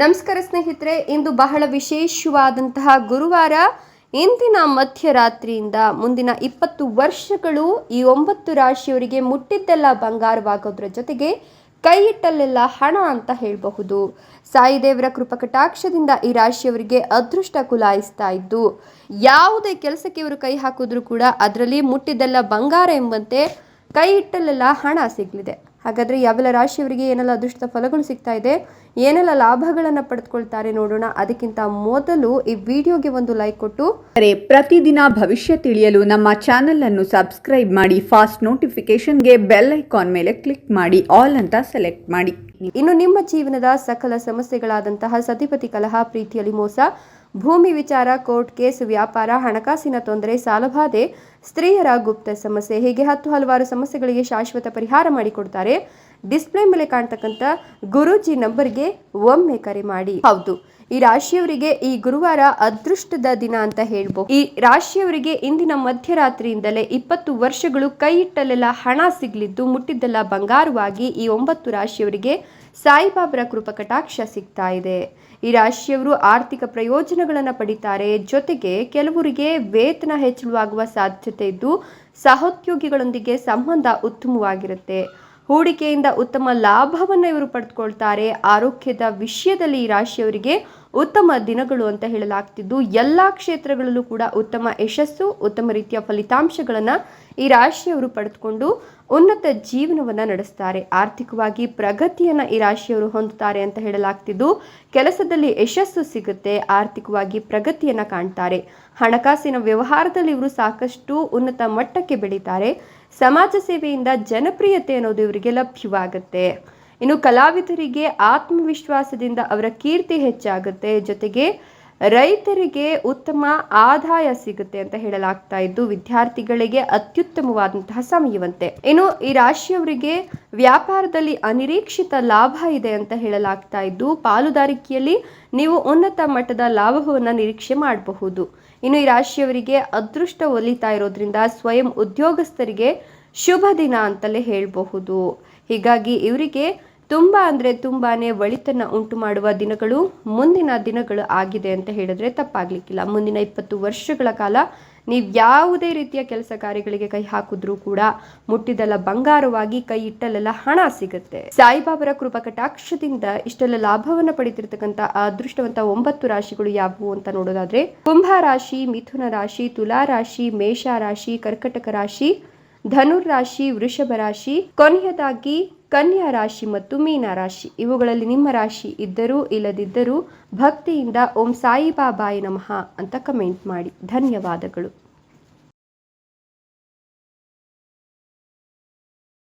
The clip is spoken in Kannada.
ನಮಸ್ಕಾರ ಸ್ನೇಹಿತರೆ, ಇಂದು ಬಹಳ ವಿಶೇಷವಾದಂತಹ ಗುರುವಾರ, ಇಂದಿನ ಮಧ್ಯರಾತ್ರಿಯಿಂದ ಮುಂದಿನ ಇಪ್ಪತ್ತು ವರ್ಷಗಳು ಈ ಒಂಬತ್ತು ರಾಶಿಯವರಿಗೆ ಮುಟ್ಟಿದ್ದೆಲ್ಲ ಬಂಗಾರವಾಗೋದ್ರ ಜೊತೆಗೆ ಕೈ ಇಟ್ಟಲ್ಲೆಲ್ಲ ಹಣ ಅಂತ ಹೇಳಬಹುದು. ಸಾಯಿದೇವರ ಕೃಪಕಟಾಕ್ಷದಿಂದ ಈ ರಾಶಿಯವರಿಗೆ ಅದೃಷ್ಟ ಕುಲಾಯಿಸ್ತಾ ಇದ್ದು, ಯಾವುದೇ ಕೆಲಸಕ್ಕೆ ಇವರು ಕೈ ಹಾಕಿದ್ರು ಕೂಡ ಅದರಲ್ಲಿ ಮುಟ್ಟಿದ್ದೆಲ್ಲ ಬಂಗಾರ ಎಂಬಂತೆ ಕೈ ಇಟ್ಟಲ್ಲೆಲ್ಲ ಹಣ ಸಿಗಲಿದೆ. ಹಾಗಾದರೆ ಯಾವೆಲ್ಲ ರಾಶಿಯವರಿಗೆ ಏನೆಲ್ಲ ಅದೃಷ್ಟ ಫಲಗಳು ಸಿಗ್ತಾ ಇದೆ ಏನೆಲ್ಲ ಲಾಭಗಳನ್ನು ಪಡೆದುಕೊಳ್ತಾರೆ ನೋಡೋಣ. ಅದಕ್ಕಿಂತ ಮೊದಲು ಈ ವಿಡಿಯೋಗೆ ಒಂದು ಲೈಕ್ ಕೊಟ್ಟು. ಅರೆ ಪ್ರತಿದಿನ ಭವಿಷ್ಯ ತಿಳಿಯಲು ನಮ್ಮ ಚಾನೆಲ್ ಅನ್ನು ಸಬ್ಸ್ಕ್ರೈಬ್ ಮಾಡಿ ಫಾಸ್ಟ್ ನೋಟಿಫಿಕೇಶನ್ಗೆ ಬೆಲ್ ಐಕಾನ್ ಮೇಲೆ ಕ್ಲಿಕ್ ಮಾಡಿ ಆಲ್ ಅಂತ ಸೆಲೆಕ್ಟ್ ಮಾಡಿ. ಇನ್ನು ನಿಮ್ಮ ಜೀವನದ ಸಕಲ ಸಮಸ್ಯೆಗಳಾದಂತಹ ಸತಿಪತಿ ಕಲಹ ಪ್ರೀತಿಯಲ್ಲಿ ಮೋಸ ಭೂಮಿ ವಿಚಾರ, ಕೋರ್ಟ್ ಕೇಸ್, ವ್ಯಾಪಾರ, ಹಣಕಾಸಿನ ತೊಂದರೆ, ಸಾಲಬಾಧೆ, ಸ್ತ್ರೀಯರ ಗುಪ್ತ ಸಮಸ್ಯೆ, ಹೀಗೆ ಹತ್ತು ಹಲವಾರು ಸಮಸ್ಯೆಗಳಿಗೆ ಶಾಶ್ವತ ಪರಿಹಾರ ಮಾಡಿಕೊಡ್ತಾರೆ. ಡಿಸ್ಪ್ಲೇ ಮೇಲೆ ಕಾಣ್ತಕ್ಕಂಥ ಗುರೂಜಿ ನಂಬರ್ಗೆ ಒಮ್ಮೆ ಕರೆ ಮಾಡಿ. ಹೌದು, ಈ ರಾಶಿಯವರಿಗೆ ಈ ಗುರುವಾರ ಅದೃಷ್ಟದ ದಿನ ಅಂತ ಹೇಳ್ಬೋದು ಈ ರಾಶಿಯವರಿಗೆ ಇಂದಿನ ಮಧ್ಯರಾತ್ರಿಯಿಂದಲೇ ಇಪ್ಪತ್ತು ವರ್ಷಗಳು ಕೈ ಇಟ್ಟಲೆಲ್ಲ ಹಣ ಸಿಗ್ಲಿದ್ದು ಮುಟ್ಟಿದ್ದೆಲ್ಲ ಬಂಗಾರವಾಗಿ ಈ ಒಂಬತ್ತು ರಾಶಿಯವರಿಗೆ ಸಾಯಿಬಾಬರ ಕೃಪಕಟಾಕ್ಷ ಸಿಗ್ತಾ ಇದೆ. ಈ ರಾಶಿಯವರು ಆರ್ಥಿಕ ಪ್ರಯೋಜನಗಳನ್ನು ಪಡಿತಾರೆ. ಜೊತೆಗೆ ಕೆಲವರಿಗೆ ವೇತನ ಹೆಚ್ಚಳವಾಗುವ ಸಾಧ್ಯತೆ ಇದ್ದು, ಸಹೋದ್ಯೋಗಿಗಳೊಂದಿಗೆ ಸಂಬಂಧ ಉತ್ತಮವಾಗಿರುತ್ತೆ. ಹೂಡಿಕೆಯಿಂದ ಉತ್ತಮ ಲಾಭವನ್ನು ಇವರು ಪಡೆದುಕೊಳ್ತಾರೆ. ಆರೋಗ್ಯದ ವಿಷಯದಲ್ಲಿ ಈ ರಾಶಿಯವರಿಗೆ ಉತ್ತಮ ದಿನಗಳು ಅಂತ ಹೇಳಲಾಗ್ತಿದ್ದು ಎಲ್ಲ ಕ್ಷೇತ್ರಗಳಲ್ಲೂ ಕೂಡ ಉತ್ತಮ ಯಶಸ್ಸು, ಉತ್ತಮ ರೀತಿಯ ಫಲಿತಾಂಶಗಳನ್ನು ಈ ರಾಶಿಯವರು ಪಡೆದುಕೊಂಡು ಉನ್ನತ ಜೀವನವನ್ನು ನಡೆಸ್ತಾರೆ. ಆರ್ಥಿಕವಾಗಿ ಪ್ರಗತಿಯನ್ನು ಈ ರಾಶಿಯವರು ಹೊಂದುತ್ತಾರೆ ಅಂತ ಹೇಳಲಾಗ್ತಿದ್ದು ಕೆಲಸದಲ್ಲಿ ಯಶಸ್ಸು ಸಿಗುತ್ತೆ, ಆರ್ಥಿಕವಾಗಿ ಪ್ರಗತಿಯನ್ನು ಕಾಣ್ತಾರೆ. ಹಣಕಾಸಿನ ವ್ಯವಹಾರದಲ್ಲಿ ಇವರು ಸಾಕಷ್ಟು ಉನ್ನತ ಮಟ್ಟಕ್ಕೆ ಬೆಳೀತಾರೆ. ಸಮಾಜ ಸೇವೆಯಿಂದ ಜನಪ್ರಿಯತೆ ಅನ್ನೋದು ಇವರಿಗೆ ಲಭ್ಯವಾಗುತ್ತೆ. ಇನ್ನು ಕಲಾವಿದರಿಗೆ ಆತ್ಮವಿಶ್ವಾಸದಿಂದ ಅವರ ಕೀರ್ತಿ ಹೆಚ್ಚಾಗುತ್ತೆ. ಜೊತೆಗೆ ರೈತರಿಗೆ ಉತ್ತಮ ಆದಾಯ ಸಿಗುತ್ತೆ ಅಂತ ಹೇಳಲಾಗ್ತಾ ಇದ್ದು, ವಿದ್ಯಾರ್ಥಿಗಳಿಗೆ ಅತ್ಯುತ್ತಮವಾದಂತಹ ಸಮಯವಂತೆ. ಇನ್ನು ಈ ರಾಶಿಯವರಿಗೆ ವ್ಯಾಪಾರದಲ್ಲಿ ಅನಿರೀಕ್ಷಿತ ಲಾಭ ಇದೆ ಅಂತ ಹೇಳಲಾಗ್ತಾ ಇದ್ದು, ಪಾಲುದಾರಿಕೆಯಲ್ಲಿ ನೀವು ಉನ್ನತ ಮಟ್ಟದ ಲಾಭವನ್ನು ನಿರೀಕ್ಷೆ ಮಾಡಬಹುದು. ಇನ್ನು ಈ ರಾಶಿಯವರಿಗೆ ಅದೃಷ್ಟ ಒಲಿತಾ ಇರೋದ್ರಿಂದ ಸ್ವಯಂ ಉದ್ಯೋಗಸ್ಥರಿಗೆ ಶುಭ ದಿನ ಅಂತಲೇ ಹೇಳಬಹುದು. ಹೀಗಾಗಿ ಇವರಿಗೆ ತುಂಬ ಅಂದರೆ ತುಂಬಾನೇ ಒಳಿತನ್ನ ಉಂಟು ಮಾಡುವ ದಿನಗಳು ಮುಂದಿನ ದಿನಗಳು ಆಗಿದೆ ಅಂತ ಹೇಳಿದ್ರೆ ತಪ್ಪಾಗ್ಲಿಕ್ಕಿಲ್ಲ. ಮುಂದಿನ ಇಪ್ಪತ್ತು ವರ್ಷಗಳ ಕಾಲ ನೀವು ಯಾವುದೇ ರೀತಿಯ ಕೆಲಸ ಕಾರ್ಯಗಳಿಗೆ ಕೈ ಹಾಕಿದ್ರೂ ಕೂಡ ಮುಟ್ಟಿದೆಲ್ಲ ಬಂಗಾರವಾಗಿ ಕೈ ಇಟ್ಟಲೆಲ್ಲ ಹಣ ಸಿಗುತ್ತೆ. ಸಾಯಿಬಾಬರ ಕೃಪಾ ಕಟಾಕ್ಷದಿಂದ ಇಷ್ಟೆಲ್ಲ ಲಾಭವನ್ನ ಪಡಿತಿರ್ತಕ್ಕಂಥ ಆ ಅದೃಷ್ಟವಂತ ಒಂಬತ್ತು ರಾಶಿಗಳು ಯಾವುವು ಅಂತ ನೋಡೋದಾದ್ರೆ ಕುಂಭ ರಾಶಿ, ಮಿಥುನ ರಾಶಿ, ತುಲಾ ರಾಶಿ, ಮೇಷ ರಾಶಿ, ಕರ್ಕಟಕ ರಾಶಿ, ಧನುರ್ ರಾಶಿ, ವೃಷಭ ರಾಶಿ, ಕೊನೆಯದಾಗಿ ಕನ್ಯಾ ರಾಶಿ ಮತ್ತು ಮೀನ ರಾಶಿ. ಇವುಗಳಲ್ಲಿ ನಿಮ್ಮ ರಾಶಿ ಇದ್ದರೂ ಇಲ್ಲದಿದ್ದರೂ ಭಕ್ತಿಯಿಂದ ಓಂ ಸಾಯಿಬಾಬಾಯಿ ನಮಃ ಅಂತ ಕಮೆಂಟ್ ಮಾಡಿ. ಧನ್ಯವಾದಗಳು.